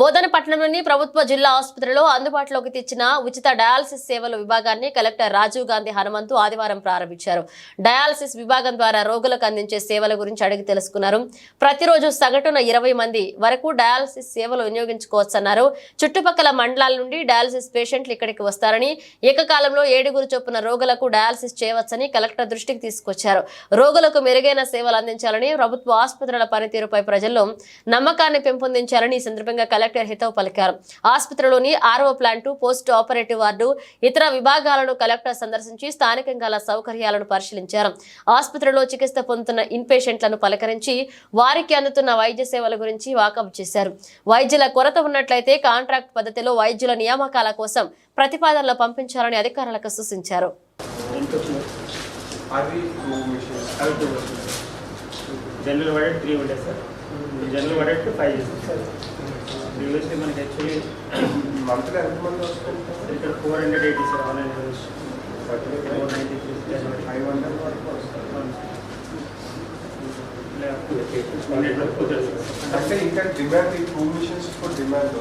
బోధనపట్నంలోని ప్రభుత్వ జిల్లా ఆసుపత్రిలో అందుబాటులోకి తెచ్చిన ఉచిత డయాలసిస్ సేవల విభాగాన్ని కలెక్టర్ రాజీవ్ గాంధీ హనుమంతు ఆదివారం ప్రారంభించారు. డయాలసిస్ విభాగం ద్వారా రోగులకు అందించే సేవల గురించి అడిగి తెలుసుకున్నారు. ప్రతిరోజు సగటున ఇరవై మంది వరకు డయాలసిస్ సేవలు వినియోగించుకోవచ్చన్నారు. చుట్టుపక్కల మండలాల నుండి డయాలసిస్ పేషెంట్లు ఇక్కడికి వస్తారని ఏకకాలంలో ఏడుగురు చొప్పున రోగులకు డయాలసిస్ చేయవచ్చని కలెక్టర్ దృష్టికి తీసుకొచ్చారు. రోగులకు మెరుగైన సేవలు అందించాలని ప్రభుత్వ ఆసుపత్రుల పనితీరుపై ప్రజల్లో నమ్మకాన్ని పెంపొందించాలని ఈ సందర్భంగా కలెక్టర్ హితవు పలికారు. ఆసుపత్రిలోని RO plant post operative ward ఇతర విభాగాలను కలెక్టర్ సందర్శించి స్థానికంగా సౌకర్యాలను పరిశీలించారు. ఆసుపత్రిలో చికిత్స పొందుతున్న ఇన్పేషెంట్లను పలకరించి వారికి అందుతున్న వైద్య సేవల గురించి వాకప్ చేశారు. వైద్యుల కొరత ఉన్నట్లయితే కాంట్రాక్ట్ పద్ధతిలో వైద్యుల నియామకాల కోసం ప్రతిపాదనలు పంపించాలని అధికారులకు సూచించారు అవి టూ మిషన్స్ అవి టూ వస్తుంది జనరల్ వాడెడ్ త్రీ ఉంటాయి సార్. జనరల్ వాడెడ్ ఫైవ్ చేస్తాం సార్. ప్రీవియస్లీ మనకి యాక్చువల్లీ మంత్లీ ఎంతమంది వస్తుంటారు? ఇక్కడ four hundred eighty sir online four ninety three five hundred వరకు అంటే ఇంకా డిమాండ్ ఈ టూ మిషన్స్ కూడా డిమాండ్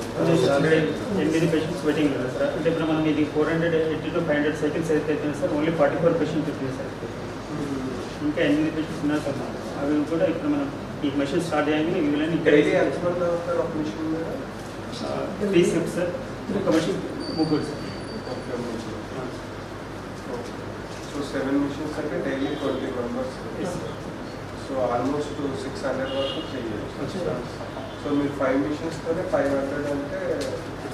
ఎనిమిది పేషెంట్స్ వెయిటింగ్ ఉన్నారు సార్. అంటే ఇప్పుడు మనం ఇది four hundred eighty to five hundred cycles అయితే అవుతుంది sir only forty four patients వచ్చింది సార్. ఇంకా ఎనిమిది పేషెంట్స్ ఉన్నారు సార్ మనకు. అవి కూడా ఇప్పుడు మనం ఈ మెషిన్ స్టార్ట్ చేయగానే ఇవి డైలీ ఎంతమంది అవుతారు ఒక మిషన్ మీద త్రీ షిఫ్ట్ సార్ ఒక మెషిన్ ముగ్గురు సార్ ఒక మిషన్ సో సెవెన్ మిషన్స్ అంటే daily twenty members Yes, so almost six hundred వరకు చేయొచ్చు sir. సో మీరు ఫైవ్ మిషన్స్తోనే ఫైవ్ హండ్రెడ్ అంటే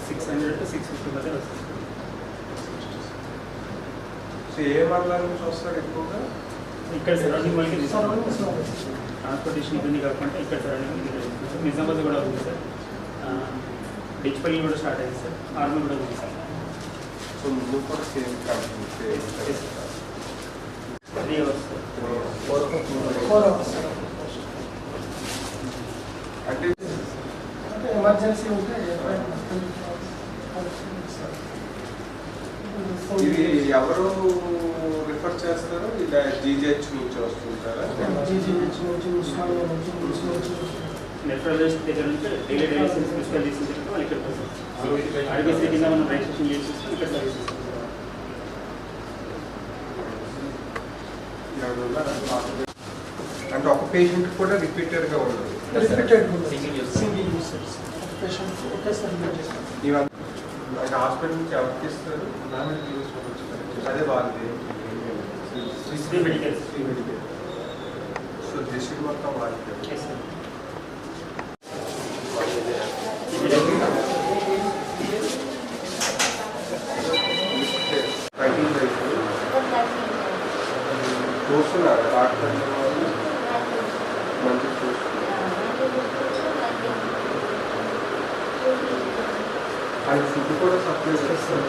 six hundred to six fifty మధ్య వస్తుంది సో ఏ మండలం నుంచి వస్తారు ఎక్కువగా ఇక్కడ సరౌండింగ్ వాళ్ళకి ట్రాన్స్పోర్టేషన్ ఇబ్బంది కాకుండా ఇక్కడ సరౌండింగ్ నిజామాబాద్ కూడా ఉంది సార్. డిచ్పల్లి కూడా స్టార్ట్ అయింది సార్. ఆర్మీ కూడా ఉంది సార్. సో ముందు కూడా same company Yes, same three hours అంటే అంటే ఎమర్జెన్సీ ఉంటే ఇది ఎవరు రిఫర్ చేస్తారు ఇలా జీజేహెచ్ నుంచి వస్తుంటారా జీజీహెచ్ నుంచి ఉస్మానియా నుంచి నిమ్స్ నుంచి నెఫ్రాలజిస్ట్ దగ్గర నుంచి డైలీ డైలసిస్ ప్రిస్క్రైబ్ చేసిన వాళ్ళు ఇక్కడ వస్తారు ఆర్బీసీ కింద మనం రిజిస్ట్రేషన్ చేసి ఇక్కడ సర్వీస్ ఇస్తాం ఎవరు ఉన్నారా? అంటే ఒక పేషెంట్ కూడా రిపీటెడ్ గా ఉండదు repeated Single use. Single uses patient ఒకేసారి యూజ్ చేస్తాం ఇవన్నీ అంటే హాస్పిటల్ నుంచి ఎవరికి ఇస్తారు అదే వాళ్ళది శ్రీ మెడికల్స్ సో డిస్ట్రిక్ట్ మొత్తం వాళ్ళకి ఎస్ సార్ థర్టీన్ డేస్ చూస్తున్నారు డాక్టర్ వాళ్ళు మంచి చూస్తున్నారు అది ఫుడ్ కూడా సప్లై చేస్తారు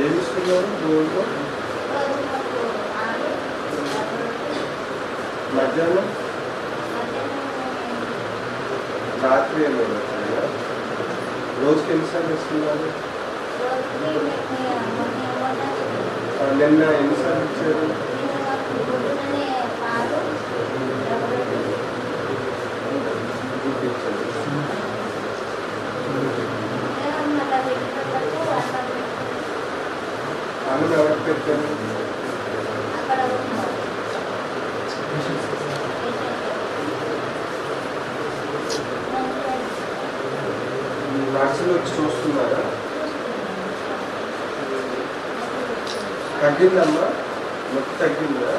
ఏమి ఇస్తున్నారు గోల్డ్లో మధ్యాహ్నం? రాత్రి ఏమి ఇవ్వట్లేదా? రోజుకి ఎన్నిసార్లు ఇస్తున్నారు ఆ, నిన్న ఎన్నిసార్లు ఇచ్చారు? అన్నం ఎవరికి పెట్టారు నర్సులు వచ్చి చూస్తున్నారా తగ్గిందమ్మా నొప్పి తగ్గిందా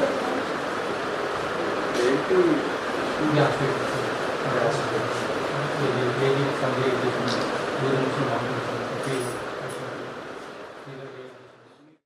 ఏంటి గ్యాస్ డైలీ సండే